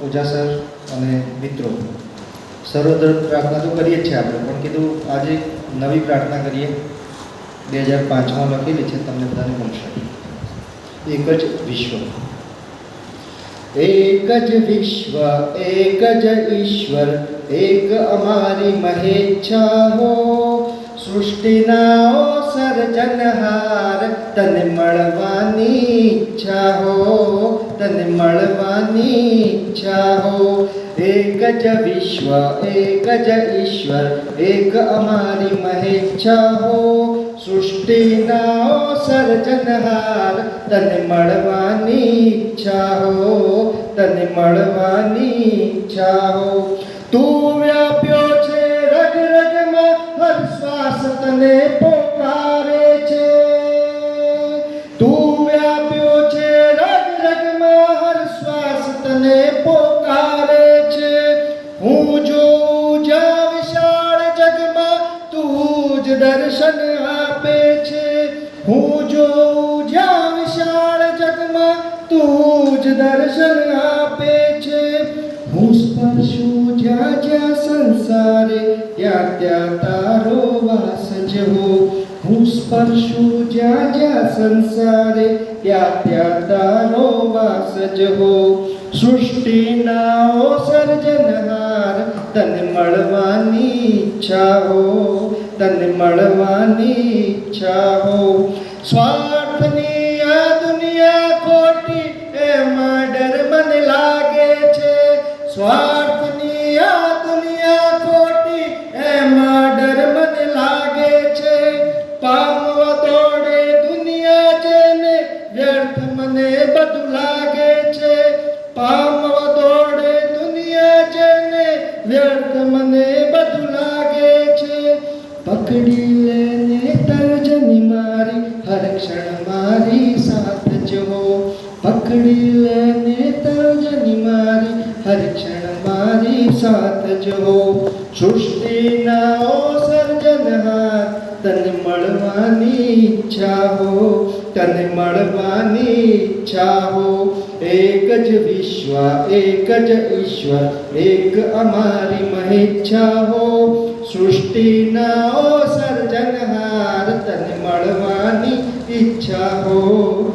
પૂજા sir અને મિત્રો સર્વત્ર પ્રાર્થના તો કરીએ જ છીએ આપણે, પણ કીધું આજે નવી પ્રાર્થના કરીએ. બે હજાર પાંચમાં લખેલી છે, તમને બધાને મળશે. એક જ વિશ્વ. એક જ વિશ્વ, એક જ ઈશ્વર, એક અમારી મહેચ્છા હો સૃષ્ટિના સર્જનહાર, તને મળવાની ઈચ્છા હો તને મળવાની ઈચ્છા હો એક જ વિશ્વ એક જ ઈશ્વર એક અમારી મહેચ્છા હો સૃષ્ટિના સર્જનહાર તને મળવાની ઈચ્છા હો તને મળવાની ઈચ્છા હો તું વ્યાપ્યો હું જોઉં જ્યાં વિશાળ જગમાં તું જ દર્શન આપે છે. હું જોઉં જ્યાં વિશાળ જગમાં તું જ દર્શન આપે છે. હું સ્પર્શું જ્યાં જ્યાં સંસારે ત્યાં ત્યાં તારો વાસ જવો. હું સ્પર્શું જ્યાં જ્યાં સંસારે ત્યાં ત્યાં તારો વાસ જવો. સૃષ્ટિના સર્જનહાર, તને મળવાની ઈચ્છા હો તને મળવાની ઈચ્છા હો સ્વાર્થની આ દુનિયા ખોટી, એમાં ડર મને લાગે છે. સ્વાર્થની પામવા દોડે દુનિયા જેને વ્યર્થ મને બધું લાગે છે. પકડી લેને તર્જની મારી હર ક્ષણ મારી સાથ જવો. પકડી લેને તર્જની મારી હર ક્ષણ મારી સાથ જવો. સૃષ્ટિના સર્જનહાર, તને મળવાની ઈચ્છા હો. તને મળવાની ઈચ્છા હો. એક જ વિશ્વ, એક જ ઈશ્વર, એક અમારી મહેચ્છા હો. સૃષ્ટિના ઓ સર્જનહાર તને મળવાની ઈચ્છા હો તને મળવાની ઈચ્છા હો.